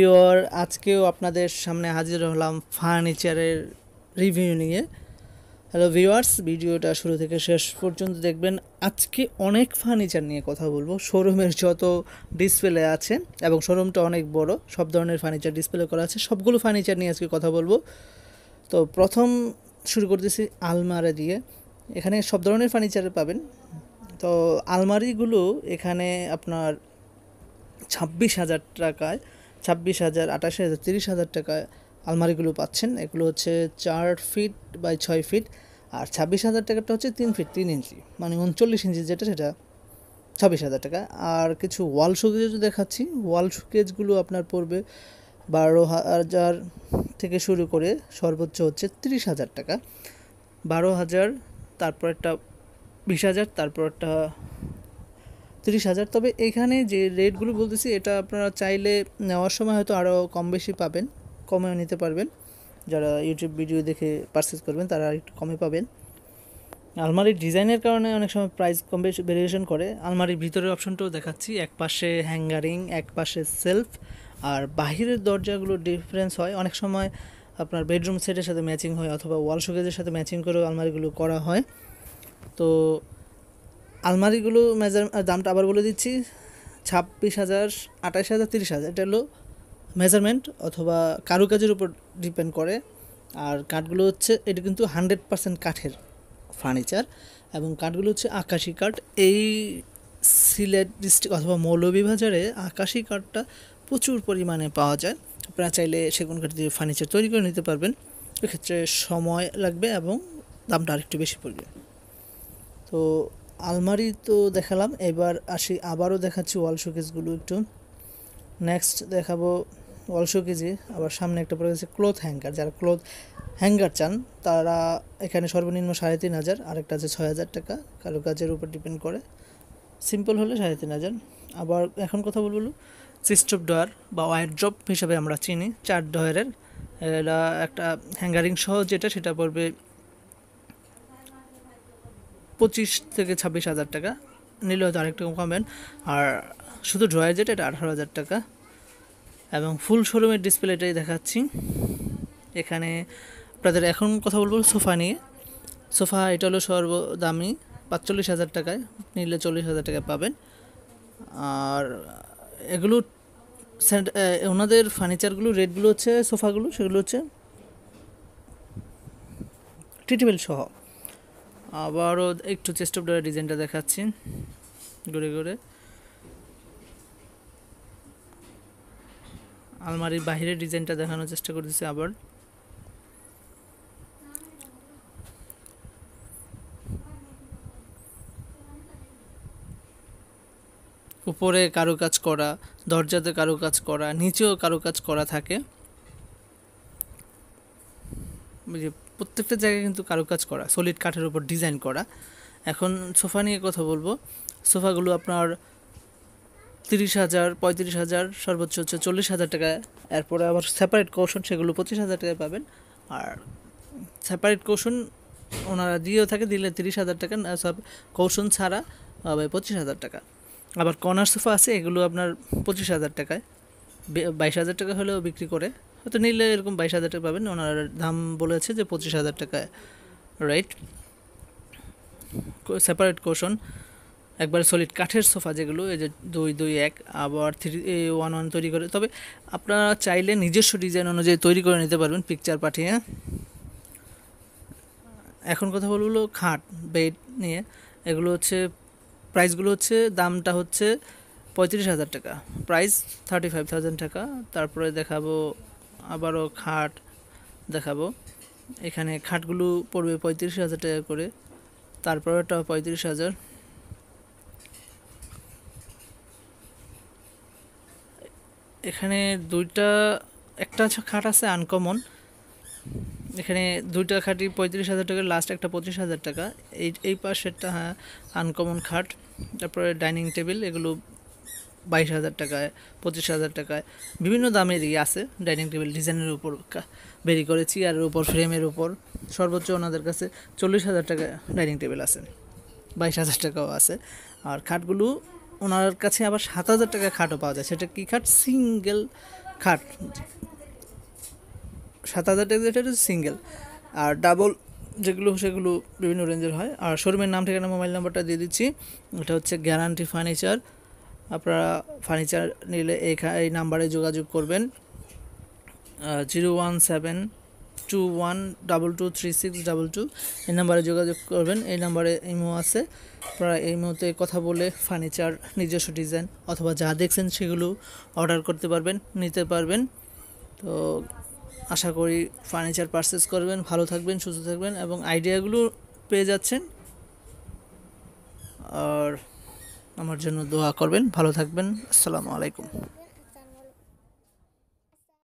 প্রিয়র, আজকেও আপনাদের সামনে হাজির হলাম ফার্নিচারের রিভিউ নিয়ে। হ্যালো ভিউয়ার্স ভিডিওটা শুরু থেকে শেষ পর্যন্ত দেখবেন। আজকে অনেক ফার্নিচার নিয়ে কথা বলব। শোরুমের যত ডিসপ্লে আছে, এবং শোরুমটা অনেক বড়, সব ধরনের ফার্নিচার ডিসপ্লে করা আছে, সবগুলো ফার্নিচার নিয়ে আজকে কথা বলব। তো প্রথম শুরু করতেছি আলমারি দিয়ে। এখানে সব ধরনের ফার্নিচার পাবেন। তো আলমারিগুলো এখানে আপনার ছাব্বিশ হাজার টাকায় ছাব্বিশ হাজার, আঠাশ হাজার, তিরিশ হাজার টাকায় আলমারিগুলো পাচ্ছেন। এগুলো হচ্ছে চার ফিট বাই ছয় ফিট। আর ছাব্বিশ হাজার টাকাটা হচ্ছে তিন ফিট, তিন ইঞ্চি। মানে উনচল্লিশ ইঞ্চি যেটা, সেটা ছাব্বিশ হাজার টাকা। আর কিছু ওয়াল শোকেজ দেখাচ্ছি। ওয়াল শোকেজগুলো আপনার পড়বে বারো হাজার থেকে শুরু করে সর্বোচ্চ হচ্ছে তিরিশ হাজার টাকা। বারো হাজার, তারপর একটা বিশ হাজার, তারপর একটা তিরিশ হাজার। তবে এখানে যে রেটগুলো বলতেছি, এটা আপনারা চাইলে নেওয়ার সময় হয়তো আরও কম বেশি পাবেন, কমেও নিতে পারবেন। যারা ইউটিউব ভিডিও দেখে পারচেস করবেন, তারা একটু কমে পাবেন। আলমারির ডিজাইনের কারণে অনেক সময় প্রাইস কম বেশি ভেরিয়েশন করে। আলমারির ভিতরের অপশনটাও দেখাচ্ছি। এক পাশে হ্যাঙ্গারিং এক পাশে সেলফ আর বাহিরের দরজাগুলো ডিফারেন্স হয়। অনেক সময় আপনার বেডরুম সেটের সাথে ম্যাচিং হয়, অথবা ওয়াল শোকেজের সাথে ম্যাচিং করেও আলমারিগুলো করা হয়। তো আলমারিগুলো মেজার দামটা আবার বলে দিচ্ছি, ছাব্বিশ হাজার আঠাশ হাজার, তিরিশ হাজার। এটা হলো মেজারমেন্ট অথবা কারুকাজের উপর ডিপেন্ড করে। আর কাঠগুলো হচ্ছে, এটা কিন্তু হান্ড্রেড পার্সেন্ট কাঠের ফার্নিচার এবং কাঠগুলো হচ্ছে আকাশি কাঠ। এই সিলেট ডিস্ট্রিক্ট অথবা মৌলভীবাজারে আকাশি কাঠটা প্রচুর পরিমাণে পাওয়া যায়। আপনারা চাইলে সেগুন কাঠ দিয়ে ফার্নিচার তৈরি করে নিতে পারবেন। এক্ষেত্রে সময় লাগবে এবং দামটা আরেকটু বেশি পড়বে। তো আলমারি তো দেখালাম, এবার আসি, আবারও দেখাচ্ছি ওয়াল শোকেসগুলো একটু। নেক্সট দেখাবো ওয়াল শোকেজে আবার সামনে একটা পড়ে গেছে ক্লোথ হ্যাঙ্গার যারা ক্লোথ হ্যাঙ্গার চান, তারা এখানে সর্বনিম্ন সাড়ে তিন হাজার, আরেকটা আছে ছয় হাজার টাকা, কারও কাজের উপর ডিপেন্ড করে। সিম্পল হলে সাড়ে তিন হাজার। আবার এখন কথা বলব সিস্টপ ডয়ার বা ওয়ার ড্রপ হিসাবে আমরা চিনি, চার ডয়ারের এটা একটা হ্যাঙ্গারিং সহ যেটা, সেটা পড়বে পঁচিশ থেকে ছাব্বিশ হাজার টাকা। নিলে হয়তো আরেকটু কম পাবেন আর শুধু ড্রয়ার যেটা এটা আঠারো হাজার টাকা। এবং ফুল শোরুমের ডিসপ্লেটাই দেখাচ্ছি। এখানে আপনাদের এখন কথা বলব সোফা নিয়ে। সোফা, এটা হলো সর্বদামি, পাঁচচল্লিশ হাজার টাকায়। নিলে চল্লিশ হাজার টাকা পাবেন। আর এগুলো ওনাদের ফার্নিচারগুলো রেটগুলো হচ্ছে, সোফাগুলো, সেগুলো হচ্ছে ট্রিটেবল সহ। আবারও একটু চেস্ট অফ ডিজাইনটা দেখাচ্ছি। ঘুরে ঘুরে। আলমারির বাহিরের ডিজাইনটা দেখানোর চেষ্টা করতেছি আবার। উপরে কারুকাজ করা, দরজাতে কারুকাজ করা, নিচেও কারুকাজ করা থাকে। প্রত্যেকটা জায়গায় কিন্তু কারুকাজ করা সলিড কাঠের উপর ডিজাইন করা। এখন সোফা নিয়ে কথা বলব। সোফাগুলো আপনার তিরিশ হাজার, পঁয়ত্রিশ হাজার, সর্বোচ্চ হচ্ছে চল্লিশ হাজার টাকা। এরপরে আবার সেপারেট কৌশন সেগুলো পঁচিশ হাজার টাকায় পাবেন। আর সেপারেট কৌশন ওনারা দিয়েও থাকে, দিলে তিরিশ হাজার টাকা সব কৌশন ছাড়া পঁচিশ হাজার টাকা। আবার কর্নার সোফা আছে, এগুলো আপনার পঁচিশ হাজার টাকায়। বাইশ হাজার টাকা হলেও বিক্রি করে। হয়তো নিলে এরকম বাইশ হাজার টাকা পাবেন। ওনার দাম বলেছে যে পঁচিশ হাজার টাকা রাইট সেপারেট কোশন একবার সলিড কাঠের সোফা যেগুলো, এই যে দুই দুই, এক, আবার থ্রি ওয়ান ওয়ান তৈরি করে। তবে আপনারা চাইলে নিজস্ব ডিজাইন অনুযায়ী তৈরি করে নিতে পারবেন পিকচার পাঠিয়ে। এখন কথা বলব খাট বেড নিয়ে। এগুলো হচ্ছে প্রাইসগুলো হচ্ছে, দামটা হচ্ছে পঁয়ত্রিশ হাজার টাকা। প্রাইস থার্টি ফাইভ থাউজেন্ড টাকা। তারপরে দেখাবো আবারও খাট দেখাবো। এখানে খাটগুলো পড়বে পঁয়ত্রিশ হাজার টাকা করে। তারপর একটা পঁয়ত্রিশ হাজার। এখানে দুইটা, একটা খাট আছে আনকমন। এখানে দুইটা খাটই পঁয়ত্রিশ হাজার টাকা, লাস্ট একটা পঁচিশ হাজার টাকা। এই এই পাশেরটা হ্যাঁ আনকমন খাট। তারপরে ডাইনিং টেবিল, এগুলো বাইশ হাজার টাকায়, পঁচিশ হাজার টাকায়, বিভিন্ন দামেরই আছে ডাইনিং টেবিল ডিজাইনের উপর বেরি করে, চেয়ারের উপর, ফ্রেমের উপর। সর্বোচ্চ ওনাদের কাছে চল্লিশ হাজার টাকা ডাইনিং টেবিল আছে, বাইশ হাজার টাকাও আছে। আর খাটগুলো, ওনার কাছে আবার সাত হাজার টাকা খাটও পাওয়া যায়। সেটা কী খাট? সিঙ্গেল খাট। সাত হাজার টাকা যেটা সিঙ্গেল। আর ডাবল যেগুলো, সেগুলো বিভিন্ন রেঞ্জের হয়। আর শোরুমের নাম, ঠিকানা, মোবাইল নাম্বারটা দিয়ে দিচ্ছি। এটা হচ্ছে গ্যারান্টি ফার্নিচার। আপনারা ফার্নিচার নিলে এই এই নাম্বারে যোগাযোগ করবেন। Zero one seven two one double two three six double two এই নাম্বারে যোগাযোগ করবেন, এই নাম্বারে ইমো আছে। আপনারা এই মুহূর্তে কথা বলে ফার্নিচার নিজস্ব ডিজাইন অথবা যা দেখছেন সেগুলো অর্ডার করতে পারবেন, নিতে পারবেন। তো আশা করি ফার্নিচার পারচেস করবেন, ভালো থাকবেন, সুস্থ থাকবেন এবং আইডিয়াগুলো পেয়ে যাচ্ছেন। আর আমার জন্য দোয়া করবেন। ভালো থাকবেন। আসসালামু আলাইকুম।